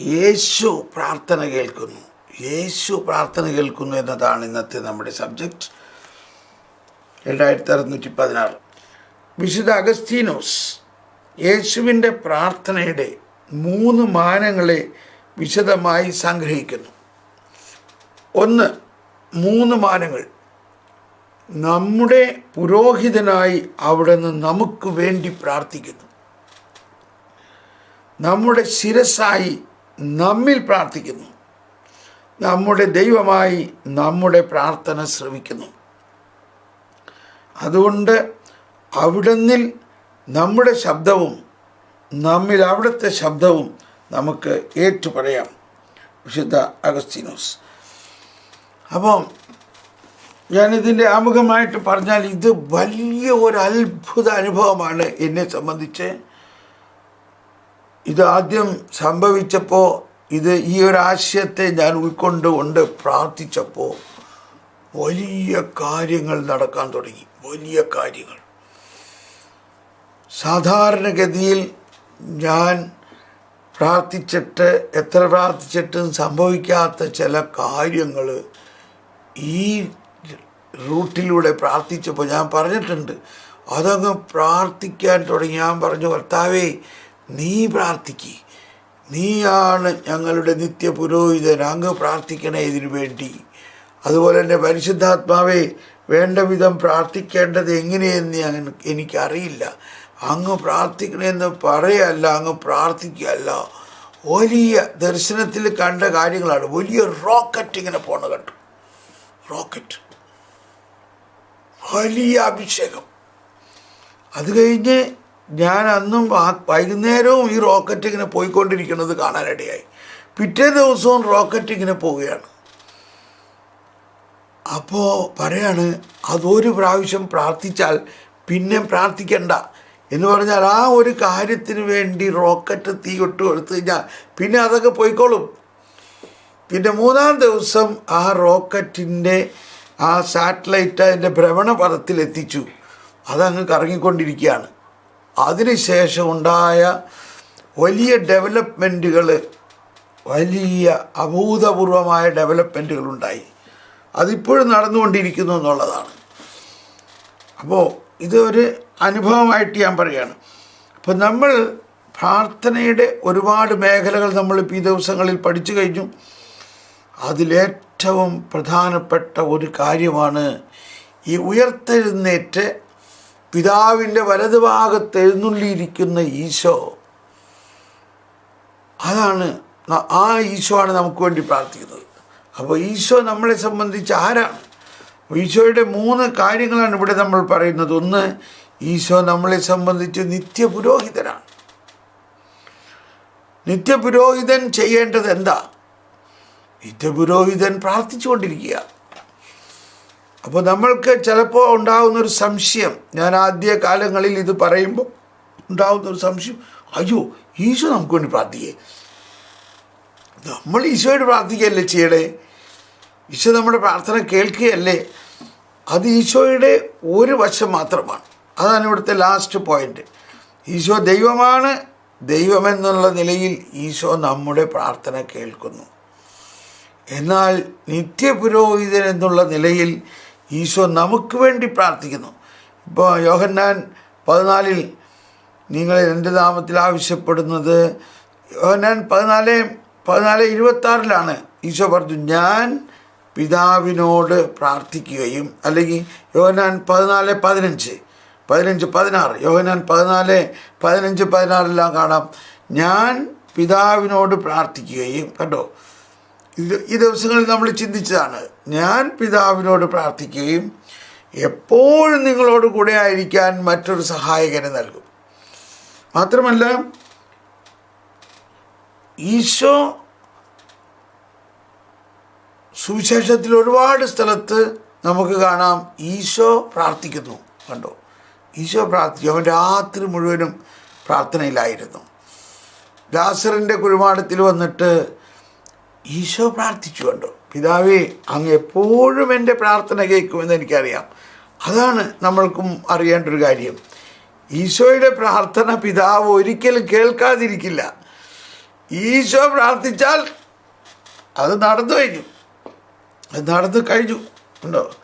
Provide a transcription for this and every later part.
യേശു പ്രാർത്ഥന കേൾക്കുന്നു. യേശു പ്രാർത്ഥന കേൾക്കുന്നു എന്നതാണ് ഇന്നത്തെ നമ്മുടെ സബ്ജക്റ്റ്. രണ്ടായിരത്തി അറുന്നൂറ്റി പതിനാറ് വിശുദ്ധ അഗസ്തീനോസ് യേശുവിന്റെ പ്രാർത്ഥനയുടെ മൂന്ന് മാനങ്ങളെ വിശദമായി സംഗ്രഹിക്കുന്നു. ഒന്ന് മൂന്ന് മാനങ്ങൾ. നമ്മുടെ പുരോഹിതനായി അവിടുന്ന് നമുക്ക് വേണ്ടി പ്രാർത്ഥിക്കുന്നു. നമ്മുടെ ശിരസായി നമ്മിൽ പ്രാർത്ഥിക്കുന്നു. നമ്മുടെ ദൈവമായി നമ്മുടെ പ്രാർത്ഥന ശ്രമിക്കുന്നു അതുകൊണ്ട് അവിടുന്നിൽ നമ്മുടെ ശബ്ദവും നമ്മിൽ അവിടുത്തെ ശബ്ദവും നമുക്ക് ഏറ്റുപറയാം. വിശുദ്ധ അഗസ്തീനോസ്. അപ്പോൾ ഞാനിതിന്റെ ആമുഖമായിട്ട് പറഞ്ഞാൽ ഇത് വലിയ ഒരു അത്ഭുത അനുഭവമാണ് എന്നെ സംബന്ധിച്ച്. ഇത് ആദ്യം സംഭവിച്ചപ്പോൾ ഇത് ഈ ഒരു ആശയത്തെ ഞാൻ ഉൾക്കൊണ്ടുകൊണ്ട് പ്രാർത്ഥിച്ചപ്പോൾ വലിയ കാര്യങ്ങൾ നടക്കാൻ തുടങ്ങി. വലിയ കാര്യങ്ങൾ. സാധാരണഗതിയിൽ ഞാൻ പ്രാർത്ഥിച്ചിട്ട് എത്ര പ്രാർത്ഥിച്ചിട്ടും സംഭവിക്കാത്ത ചില കാര്യങ്ങൾ ഈ റൂട്ടിലൂടെ പ്രാർത്ഥിച്ചപ്പോൾ ഞാൻ പറഞ്ഞിട്ടുണ്ട്. അതങ്ങ് പ്രാർത്ഥിക്കാൻ തുടങ്ങി. ഞാൻ പറഞ്ഞു കർത്താവേ നീ പ്രാർത്ഥിക്ക്. നീയാണ് ഞങ്ങളുടെ നിത്യ പുരോഹിതൻ അങ്ങ് പ്രാർത്ഥിക്കണേ ഇതിനു വേണ്ടി. അതുപോലെ തന്നെ പരിശുദ്ധാത്മാവെ വേണ്ട വിധം പ്രാർത്ഥിക്കേണ്ടത് എങ്ങനെയെന്ന് എനിക്കറിയില്ല. അങ്ങ് പ്രാർത്ഥിക്കണമെന്ന് പറയല്ല അങ്ങ് പ്രാർത്ഥിക്കുകയല്ല. വലിയ ദർശനത്തിൽ കണ്ട കാര്യങ്ങളാണ്. വലിയ റോക്കറ്റ് ഇങ്ങനെ പോണ കണ്ടു. റോക്കറ്റ്. വലിയ അഭിഷേകം. അത് കഴിഞ്ഞ് ഞാൻ അന്നും വൈകുന്നേരവും ഈ റോക്കറ്റ് ഇങ്ങനെ പോയിക്കൊണ്ടിരിക്കുന്നത് കാണാനിടയായി. പിറ്റേ ദിവസവും റോക്കറ്റ് ഇങ്ങനെ പോവുകയാണ്. അപ്പോൾ പറയാണ് അതൊരു പ്രാവശ്യം പ്രാർത്ഥിച്ചാൽ പിന്നെ പ്രാർത്ഥിക്കണ്ട. എന്ന് പറഞ്ഞാൽ ആ ഒരു കാര്യത്തിന് വേണ്ടി റോക്കറ്റ് തീ ഇട്ട് കൊടുത്തു കഴിഞ്ഞാൽ പിന്നെ അതൊക്കെ പോയിക്കോളും. പിന്നെ മൂന്നാം ദിവസം ആ റോക്കറ്റിന്റെ ആ സാറ്റലൈറ്റ് അതിന്റെ ഭ്രമണപഥത്തിൽ എത്തിച്ചു അതങ്ങ് കറങ്ങിക്കൊണ്ടിരിക്കുകയാണ്. അതിനുശേഷം ഉണ്ടായ വലിയ ഡെവലപ്മെന്റുകൾ വലിയ അഭൂതപൂർവമായ ഡെവലപ്മെന്റുകൾ ഉണ്ടായി. അതിപ്പോഴും നടന്നുകൊണ്ടിരിക്കുന്നു എന്നുള്ളതാണ്. അപ്പോൾ ഇതൊരു അനുഭവമായിട്ട് ഞാൻ പറയുകയാണ്. അപ്പോൾ നമ്മൾ പ്രാർത്ഥനയുടെ ഒരുപാട് മേഖലകൾ നമ്മളിപ്പോൾ ഈ ദിവസങ്ങളിൽ പഠിച്ചു കഴിഞ്ഞു. അതിലേറ്റവും പ്രധാനപ്പെട്ട ഒരു കാര്യമാണ് ഈ ഉയർത്തെഴുന്നേറ്റ് പിതാവിന്റെ വലതുഭാഗത്ത് എഴുന്നള്ളിയിരിക്കുന്ന ഈശോ. അതാണ് ആ ഈശോ ആണ് നമുക്ക് വേണ്ടി പ്രാർത്ഥിക്കുന്നത്. അപ്പോൾ ഈശോ നമ്മളെ സംബന്ധിച്ച് ആരാണ്? ഈശോയുടെ മൂന്ന് കാര്യങ്ങളാണ് ഇവിടെ നമ്മൾ പറയുന്നത്. ഒന്ന് ഈശോ നമ്മളെ സംബന്ധിച്ച് നിത്യപുരോഹിതനാണ്. നിത്യപുരോഹിതൻ ചെയ്യേണ്ടത് എന്താ? നിത്യപുരോഹിതൻ പ്രാർത്ഥിച്ചുകൊണ്ടിരിക്കുക. അപ്പോൾ നമ്മൾക്ക് ചിലപ്പോൾ ഉണ്ടാകുന്നൊരു സംശയം. ഞാൻ ആദ്യ കാലങ്ങളിൽ ഇത് പറയുമ്പോൾ ഉണ്ടാകുന്നൊരു സംശയം. അയ്യോ ഈശോ നമുക്ക് വേണ്ടി പ്രാർത്ഥിക്കേ. നമ്മൾ ഈശോയോട് പ്രാർത്ഥിക്കുകയല്ലേ ചെയ്യണേ? ഈശോ നമ്മുടെ പ്രാർത്ഥന കേൾക്കുകയല്ലേ? അത് ഈശോയുടെ ഒരു വശം മാത്രമാണ്. അതാണ് ഇവിടുത്തെ ലാസ്റ്റ് പോയിന്റ് ഈശോ ദൈവമാണ്. ദൈവമെന്നുള്ള നിലയിൽ ഈശോ നമ്മുടെ പ്രാർത്ഥന കേൾക്കുന്നു. എന്നാൽ നിത്യപുരോഹിതൻ എന്നുള്ള നിലയിൽ ഈശോ നമുക്ക് വേണ്ടി പ്രാർത്ഥിക്കുന്നു. ഇപ്പോൾ യോഹന്നാൻ പതിനാലിൽ നിങ്ങൾ എന്റെ നാമത്തിൽ ആവശ്യപ്പെടുന്നത്. യോഹന്നാൻ പതിനാല് പതിനാല് ഇരുപത്താറിലാണ് ഈശോ പറഞ്ഞു ഞാൻ പിതാവിനോട് പ്രാർത്ഥിക്കുകയും അല്ലെങ്കിൽ യോഹനാൻ പതിനാല് പതിനഞ്ച് പതിനഞ്ച് പതിനാറ് യോഹനാൻ പതിനാല് പതിനഞ്ച് പതിനാറെല്ലാം കാണാം. ഞാൻ പിതാവിനോട് പ്രാർത്ഥിക്കുകയും കണ്ടോ? ഇത് ഈ ദിവസങ്ങളിൽ നമ്മൾ ചിന്തിച്ചതാണ് ഞാൻ പിതാവിനോട് പ്രാർത്ഥിക്കുകയും എപ്പോഴും നിങ്ങളോട് കൂടെ ആയിരിക്കാൻ മറ്റൊരു സഹായകനെ നൽകും. മാത്രമല്ല ഈശോ സുവിശേഷത്തിൽ ഒരുപാട് സ്ഥലത്ത് നമുക്ക് കാണാം ഈശോ പ്രാർത്ഥിക്കുന്നു കണ്ടോ? ഈശോ പ്രാർത്ഥിച്ചു അവൻ രാത്രി മുഴുവനും പ്രാർത്ഥനയിലായിരുന്നു. ലാസറിന്റെ കുഴിമാടത്തിൽ വന്നിട്ട് ഈശോ പ്രാർത്ഥിച്ചു പിതാവേ അങ്ങ് എപ്പോഴും എന്റെ പ്രാർത്ഥന കേൾക്കുമെന്ന് എനിക്കറിയാം. അതാണ് നമ്മൾക്കും അറിയേണ്ട ഒരു കാര്യം. ഈശോയുടെ പ്രാർത്ഥന പിതാവ് ഒരിക്കലും കേൾക്കാതിരിക്കില്ല. ഈശോ പ്രാർത്ഥിച്ചാൽ അത് നടന്നു കഴിഞ്ഞു. അത് നടന്നു കഴിഞ്ഞു. ഉണ്ടോ?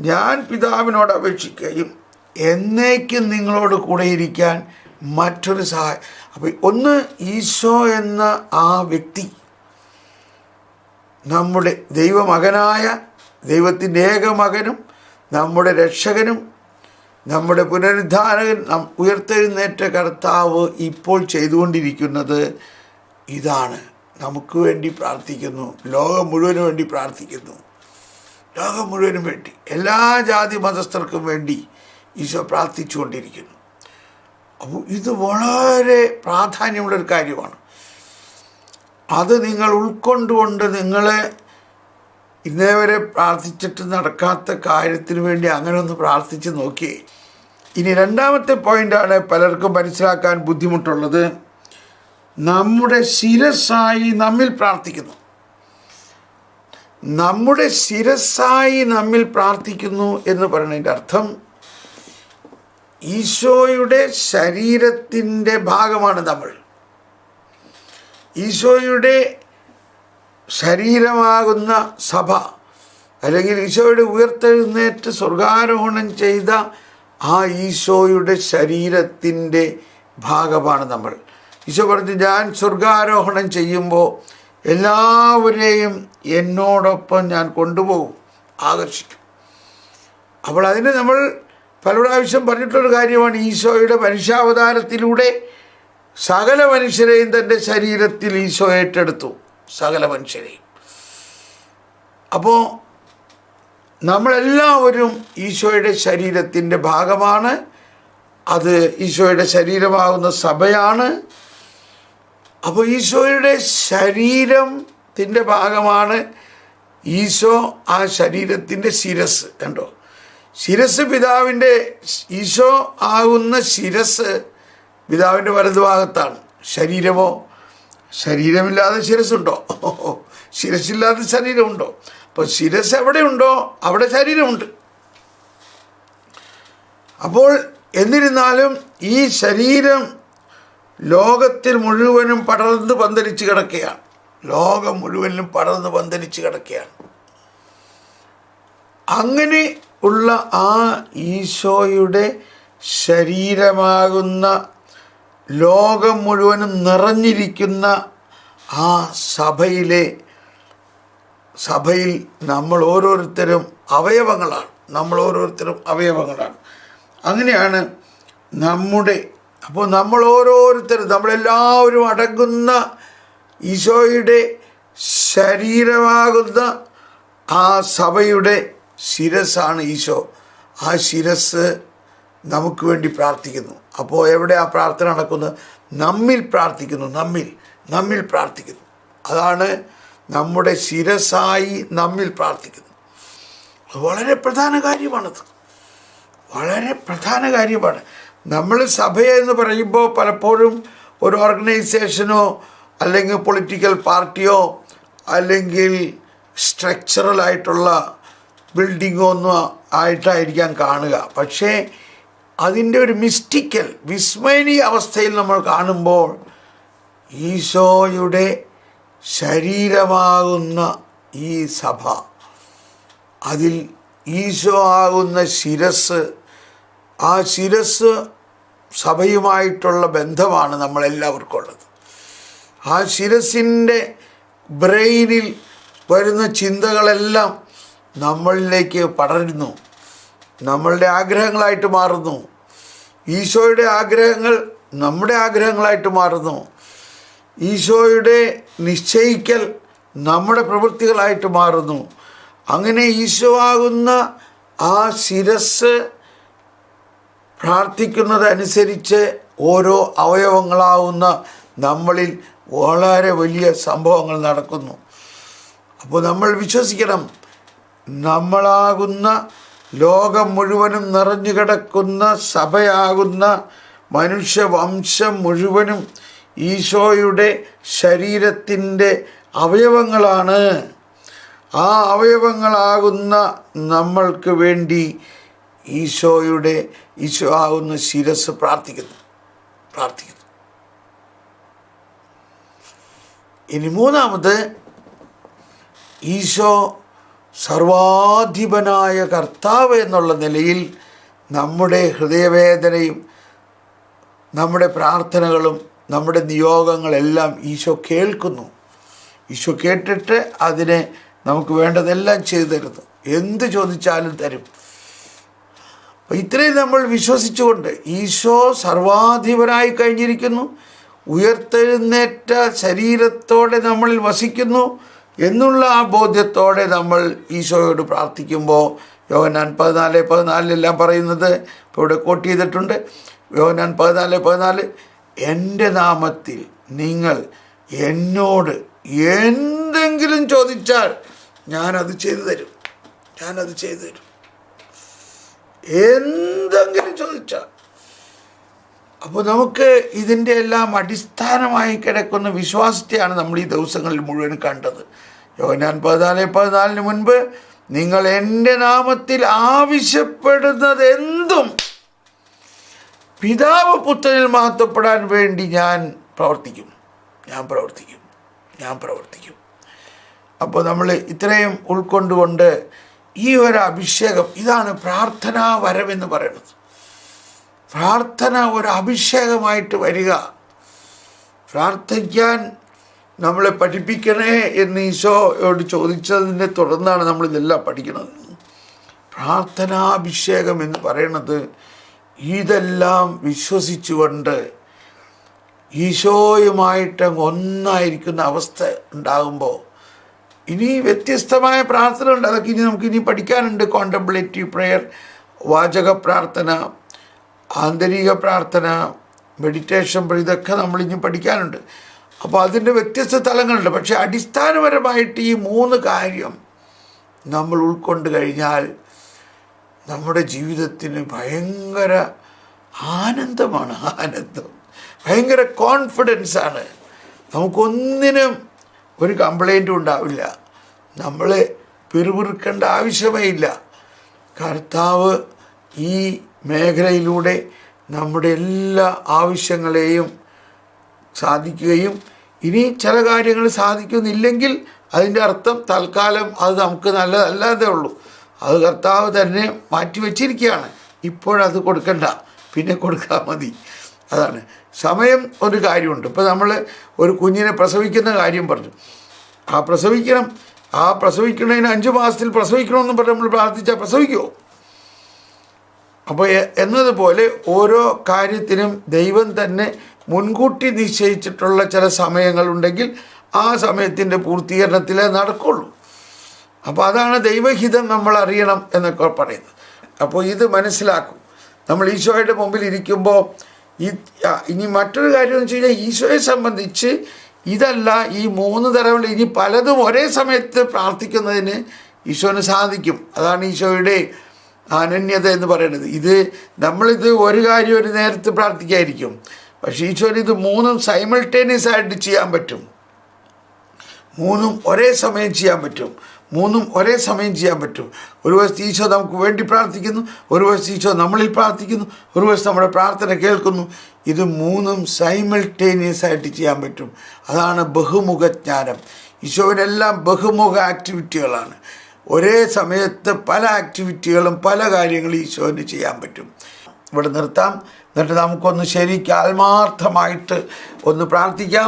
ഞാൻ പിതാവിനോട് അപേക്ഷിക്കുകയും എന്നേക്കും നിങ്ങളോട് കൂടെ ഇരിക്കാൻ മറ്റൊരു സഹായം. അപ്പോൾ ഒന്ന് ഈശോ എന്ന ആ വ്യക്തി നമ്മുടെ ദൈവമകനായ ദൈവത്തിന്റെ ഏകമകനും നമ്മുടെ രക്ഷകനും നമ്മുടെ പുനരുദ്ധാരകൻ ഉയർത്തെഴുന്നേറ്റ കർത്താവ് ഇപ്പോൾ ചെയ്തുകൊണ്ടിരിക്കുന്നത് ഇതാണ്. നമുക്ക് വേണ്ടി പ്രാർത്ഥിക്കുന്നു. ലോകം മുഴുവനും വേണ്ടി പ്രാർത്ഥിക്കുന്നു. ലോകം മുഴുവനും വേണ്ടി. എല്ലാ ജാതി മതസ്ഥർക്കും വേണ്ടി ഈശോ പ്രാർത്ഥിച്ചുകൊണ്ടിരിക്കുന്നു. അപ്പോൾ ഇത് വളരെ പ്രാധാന്യമുള്ളൊരു കാര്യമാണ്. അത് നിങ്ങൾ ഉൾക്കൊണ്ടുകൊണ്ട് നിങ്ങളെ ഇന്നേ വരെ പ്രാർത്ഥിച്ചിട്ട് നടക്കാത്ത കാര്യത്തിന് വേണ്ടി അങ്ങനെ ഒന്ന് പ്രാർത്ഥിച്ച് നോക്കി. ഇനി രണ്ടാമത്തെ പോയിന്റാണ് പലർക്കും മനസ്സിലാക്കാൻ ബുദ്ധിമുട്ടുള്ളത്. നമ്മുടെ ശിരസായി നമ്മിൽ പ്രാർത്ഥിക്കുന്നു. നമ്മുടെ ശിരസായി നമ്മിൽ പ്രാർത്ഥിക്കുന്നു എന്ന് പറയുന്നതിന്റെ അർത്ഥം ഈശോയുടെ ശരീരത്തിന്റെ ഭാഗമാണ് നമ്മൾ. ഈശോയുടെ ശരീരമാകുന്ന സഭ അല്ലെങ്കിൽ ഈശോയുടെ ഉയർത്തെഴുന്നേറ്റ് സ്വർഗാരോഹണം ചെയ്ത ആ ഈശോയുടെ ശരീരത്തിന്റെ ഭാഗമാണ് നമ്മൾ. ഈശോ പറഞ്ഞു ഞാൻ സ്വർഗാരോഹണം ചെയ്യുമ്പോൾ എല്ലാവരെയും എന്നോടൊപ്പം ഞാൻ കൊണ്ടുപോകും ആകർഷിക്കും. അപ്പോൾ അതിന് നമ്മൾ പല പ്രാവശ്യം പറഞ്ഞിട്ടുള്ളൊരു കാര്യമാണ് ഈശോയുടെ മനുഷ്യാവതാരത്തിലൂടെ സകല മനുഷ്യരെയും തന്റെ ശരീരത്തിൽ ഈശോ ഏറ്റെടുത്തു. സകല മനുഷ്യരെയും. അപ്പോൾ നമ്മളെല്ലാവരും ഈശോയുടെ ശരീരത്തിന്റെ ഭാഗമാണ്. അത് ഈശോയുടെ ശരീരമാകുന്ന സഭയാണ്. അപ്പോൾ ഈശോയുടെ ശരീരത്തിന്റെ ഭാഗമാണ് ഈശോ ആ ശരീരത്തിന്റെ ശിരസ് കണ്ടോ? ശിരസ് പിതാവിന്റെ ഈശോ ആകുന്ന ശിരസ് പിതാവിന്റെ വലതുഭാഗത്താണ് ശരീരമോ? ശരീരമില്ലാതെ ശിരസുണ്ടോ ശിരസില്ലാതെ ശരീരമുണ്ടോ? അപ്പോൾ ശിരസ് എവിടെയുണ്ടോ അവിടെ ശരീരമുണ്ട്. അപ്പോൾ എന്നിരുന്നാലും ഈ ശരീരം ലോകത്തിൽ മുഴുവനും പടർന്ന് പന്തലിച്ച് കിടക്കുകയാണ്. ലോകം മുഴുവനും പടർന്ന് പന്തലിച്ച് കിടക്കുകയാണ്. അങ്ങനെ ഉള്ള ആ ഈശോയുടെ ശരീരമാകുന്ന ലോകം മുഴുവനും നിറഞ്ഞിരിക്കുന്ന ആ സഭയിലെ സഭയിൽ നമ്മൾ ഓരോരുത്തരും അവയവങ്ങളാണ്. നമ്മൾ ഓരോരുത്തരും അവയവങ്ങളാണ്. അങ്ങനെയാണ് നമ്മുടെ അപ്പോൾ നമ്മൾ ഓരോരുത്തരും നമ്മളെല്ലാവരും അടങ്ങുന്ന ഈശോയുടെ ശരീരമാകുന്ന ആ സഭയുടെ ശിരസാണ് ഈശോ. ആ ശിരസ് നമുക്ക് വേണ്ടി പ്രാർത്ഥിക്കുന്നു. അപ്പോൾ എവിടെ ആ പ്രാർത്ഥന നടക്കുന്നത് നമ്മിൽ പ്രാർത്ഥിക്കുന്നു നമ്മിൽ നമ്മിൽ പ്രാർത്ഥിക്കുന്നു. അതാണ് നമ്മുടെ ശിരസായി നമ്മിൽ പ്രാർത്ഥിക്കുന്നു. അത് വളരെ പ്രധാന കാര്യമാണത്. വളരെ പ്രധാന കാര്യമാണ്. നമ്മൾ സഭയെന്ന് പറയുമ്പോൾ പലപ്പോഴും ഒരു ഓർഗനൈസേഷനോ അല്ലെങ്കിൽ പൊളിറ്റിക്കൽ പാർട്ടിയോ അല്ലെങ്കിൽ സ്ട്രക്ചറൽ ആയിട്ടുള്ള ബിൽഡിങ്ങോ ഒന്നും ആയിട്ടായിരിക്കാം കാണുക. പക്ഷേ അതിന്റെ ഒരു മിസ്റ്റിക്കൽ വിസ്മയനീയ അവസ്ഥയിൽ നമ്മൾ കാണുമ്പോൾ ഈശോയുടെ ശരീരമാകുന്ന ഈ സഭ അതിൽ ഈശോ ആകുന്ന ശിരസ് ആ ശിരസ് സഭയുമായിട്ടുള്ള ബന്ധമാണ് നമ്മളെല്ലാവർക്കും ഉള്ളത്. ആ ശിരസിന്റെ ബ്രെയിനിൽ വരുന്ന ചിന്തകളെല്ലാം നമ്മളിലേക്ക് പടരുന്നു. നമ്മളുടെ ആഗ്രഹങ്ങളായിട്ട് മാറുന്നു. ഈശോയുടെ ആഗ്രഹങ്ങൾ നമ്മുടെ ആഗ്രഹങ്ങളായിട്ട് മാറുന്നു. ഈശോയുടെ നിശ്ചയിക്കൽ നമ്മുടെ പ്രവൃത്തികളായിട്ട് മാറുന്നു. അങ്ങനെ ഈശോ ആകുന്ന ആ ശിരസ് പ്രാർത്ഥിക്കുന്നതനുസരിച്ച് ഓരോ അവയവങ്ങളാവുന്ന നമ്മളിൽ വളരെ വലിയ സംഭവങ്ങൾ നടക്കുന്നു. അപ്പോൾ നമ്മൾ വിശ്വസിക്കണം. നമ്മളാകുന്ന ലോകം മുഴുവനും നിറഞ്ഞു കിടക്കുന്ന സഭയാകുന്ന മനുഷ്യവംശം മുഴുവനും ഈശോയുടെ ശരീരത്തിന്റെ അവയവങ്ങളാണ്. ആ അവയവങ്ങളാകുന്ന നമ്മൾക്ക് വേണ്ടി ഈശോയുടെ ഈശോ ആകുന്ന ശിരസ് പ്രാർത്ഥിക്കുന്നു. പ്രാർത്ഥിക്കുന്നു. ഇനി മൂന്നാമത് ഈശോ സർവാധിപനായ കർത്താവ് എന്നുള്ള നിലയിൽ നമ്മുടെ ഹൃദയവേദനയും നമ്മുടെ പ്രാർത്ഥനകളും നമ്മുടെ നിയോഗങ്ങളെല്ലാം ഈശോ കേൾക്കുന്നു. ഈശോ കേട്ടിട്ട് അതിനെ നമുക്ക് വേണ്ടതെല്ലാം ചെയ്തു തരുന്നു. എന്ത് ചോദിച്ചാലും തരും. അപ്പം ഇത്രയും നമ്മൾ വിശ്വസിച്ചുകൊണ്ട് ഈശോ സർവാധിപനായി കഴിഞ്ഞിരിക്കുന്നു. ഉയർത്തെഴുന്നേറ്റ ശരീരത്തോടെ നമ്മളിൽ വസിക്കുന്നു. എന്നുള്ള ആ ബോധ്യത്തോടെ നമ്മൾ ഈശോയോട് പ്രാർത്ഥിക്കുമ്പോൾ യോഹനാൻ പതിനാല് പതിനാലിലെല്ലാം പറയുന്നത് ഇപ്പോൾ ഇവിടെ കോട്ട് ചെയ്തിട്ടുണ്ട്. യോഹനാൻ പതിനാല് പതിനാല് എന്റെ നാമത്തിൽ നിങ്ങൾ എന്നോട് എന്തെങ്കിലും ചോദിച്ചാൽ ഞാനത് ചെയ്തു തരും. ഞാനത് ചെയ്തു തരും. എന്തെങ്കിലും ചോദിച്ചാൽ അപ്പോൾ നമുക്ക് ഇതിന്റെ എല്ലാം അടിസ്ഥാനമായി കിടക്കുന്ന വിശ്വാസത്തെയാണ് നമ്മൾ ഈ ദിവസങ്ങളിൽ മുഴുവൻ കണ്ടത്. യോനാൻ പതിനാല് പതിനാലിന് മുൻപ് നിങ്ങൾ എന്റെ നാമത്തിൽ ആവശ്യപ്പെടുന്നത് എന്തും പിതാവ് പുത്രനിൽ മഹത്വപ്പെടാൻ വേണ്ടി ഞാൻ പ്രവർത്തിക്കും. ഞാൻ പ്രവർത്തിക്കും. ഞാൻ പ്രവർത്തിക്കും. അപ്പോൾ നമ്മൾ ഇത്രയും ഉൾക്കൊണ്ടുകൊണ്ട് ഈ ഒരു അഭിഷേകം ഇതാണ് പ്രാർത്ഥനാ വരമെന്ന് പറയുന്നത്. പ്രാർത്ഥന ഒരു അഭിഷേകമായിട്ട് വരിക. പ്രാർത്ഥിക്കാൻ നമ്മളെ പഠിപ്പിക്കണേ എന്ന് ഈശോയോട് ചോദിച്ചതിനെ തുടർന്നാണ് നമ്മൾ ഇതെല്ലാം പഠിക്കുന്നത്. പ്രാർത്ഥനാഭിഷേകം എന്ന് പറയുന്നത് ഇതെല്ലാം വിശ്വസിച്ചുകൊണ്ട് ഈശോയുമായിട്ട് ഒന്നായിരിക്കുന്ന അവസ്ഥ ഉണ്ടാകുമ്പോൾ ഇനി വ്യത്യസ്തമായ പ്രാർത്ഥന ഉണ്ട് അതൊക്കെ ഇനി നമുക്ക് ഇനി പഠിക്കാനുണ്ട്. കോണ്ടംപ്ലേറ്റീവ് പ്രെയർ വാചക പ്രാർത്ഥന ആന്തരിക പ്രാർത്ഥന മെഡിറ്റേഷൻ ഇതൊക്കെ നമ്മൾ ഇനി പഠിക്കാനുണ്ട്. അപ്പോൾ അതിന്റെ വ്യത്യസ്ത തലങ്ങളുണ്ട്. പക്ഷേ അടിസ്ഥാനപരമായിട്ട് ഈ മൂന്ന് കാര്യം നമ്മൾ ഉൾക്കൊണ്ട് കഴിഞ്ഞാൽ നമ്മുടെ ജീവിതത്തിന് ഭയങ്കര ആനന്ദമാണ്. ആനന്ദം. ഭയങ്കര കോൺഫിഡൻസ് ആണ്. നമുക്കൊന്നിനും ഒരു കംപ്ലൈന്റും ഉണ്ടാവില്ല. നമ്മൾ പിറുപിറുക്കേണ്ട ആവശ്യമേ ഇല്ല. കർത്താവ് ഈ മേഖലയിലൂടെ നമ്മുടെ എല്ലാ ആവശ്യങ്ങളെയും സാധിക്കുകയും ഇനി ചില കാര്യങ്ങൾ സാധിക്കുന്നില്ലെങ്കിൽ അതിന്റെ അർത്ഥം തൽക്കാലം അത് നമുക്ക് നല്ലതല്ലാതെ ഉള്ളൂ. അത് കർത്താവ് തന്നെ മാറ്റി വച്ചിരിക്കുകയാണ്. ഇപ്പോഴത് കൊടുക്കണ്ട. പിന്നെ കൊടുക്കാൻ മതി. അതാണ്. സമയം ഒരു കാര്യമുണ്ട്. ഇപ്പോൾ നമ്മൾ ഒരു കുഞ്ഞിനെ പ്രസവിക്കുന്ന കാര്യം പറഞ്ഞു. ആ പ്രസവിക്കണം. ആ പ്രസവിക്കുന്നതിന് അഞ്ച് മാസത്തിൽ പ്രസവിക്കണമെന്ന് പറഞ്ഞ് നമ്മൾ പ്രാർത്ഥിച്ചാൽ പ്രസവിക്കുമോ അപ്പോൾ എന്നതുപോലെ ഓരോ കാര്യത്തിനും ദൈവം തന്നെ മുൻകൂട്ടി നിശ്ചയിച്ചിട്ടുള്ള ചില സമയങ്ങളുണ്ടെങ്കിൽ ആ സമയത്തിന്റെ പൂർത്തീകരണത്തിലേ നടക്കുള്ളൂ. അപ്പോൾ അതാണ് ദൈവഹിതം നമ്മൾ അറിയണം എന്നൊക്കെ പറയുന്നത്. അപ്പോൾ ഇത് മനസ്സിലാക്കും. നമ്മൾ ഈശോയുടെ മുമ്പിൽ ഇരിക്കുമ്പോൾ ഈ ഇനി മറ്റൊരു കാര്യം എന്ന് വെച്ച് കഴിഞ്ഞാൽ ഈശോയെ സംബന്ധിച്ച് ഇതല്ല ഈ മൂന്ന് തരമുള്ള ഇനി പലതും ഒരേ സമയത്ത് പ്രാർത്ഥിക്കുന്നതിന് ഈശോന് സാധിക്കും. അതാണ് ഈശോയുടെ അനന്യത എന്ന് പറയുന്നത്. ഇത് നമ്മളിത് ഒരു കാര്യം ഒരു നേരത്ത് പ്രാർത്ഥിക്കായിരിക്കും. പക്ഷേ ഈശ്വരൻ ഇത് മൂന്നും സൈമിൾട്ടേനിയസ് ആയിട്ട് ചെയ്യാൻ പറ്റും. മൂന്നും ഒരേ സമയം ചെയ്യാൻ പറ്റും. മൂന്നും ഒരേ സമയം ചെയ്യാൻ പറ്റും. ഒരു വശത്ത് ഈശോ നമുക്ക് വേണ്ടി പ്രാർത്ഥിക്കുന്നു ഒരു വശത്ത് ഈശോ നമ്മളിൽ പ്രാർത്ഥിക്കുന്നു ഒരു വശത്ത് നമ്മുടെ പ്രാർത്ഥന കേൾക്കുന്നു. ഇത് മൂന്നും സൈമിൾട്ടേനിയസ് ആയിട്ട് ചെയ്യാൻ പറ്റും. അതാണ് ബഹുമുഖ ബഹുമുഖജ്ഞാനം ഈശോവിനെല്ലാം ബഹുമുഖ ആക്ടിവിറ്റികളാണ് ഒരേ സമയത്ത് പല ആക്ടിവിറ്റികളും പല കാര്യങ്ങളും ഈശോന് ചെയ്യാൻ പറ്റും. ഇവിടെ നിർത്താം. എന്നിട്ട് നമുക്കൊന്ന് ശരിക്കും ആത്മാർത്ഥമായിട്ട് ഒന്ന് പ്രാർത്ഥിക്കാം.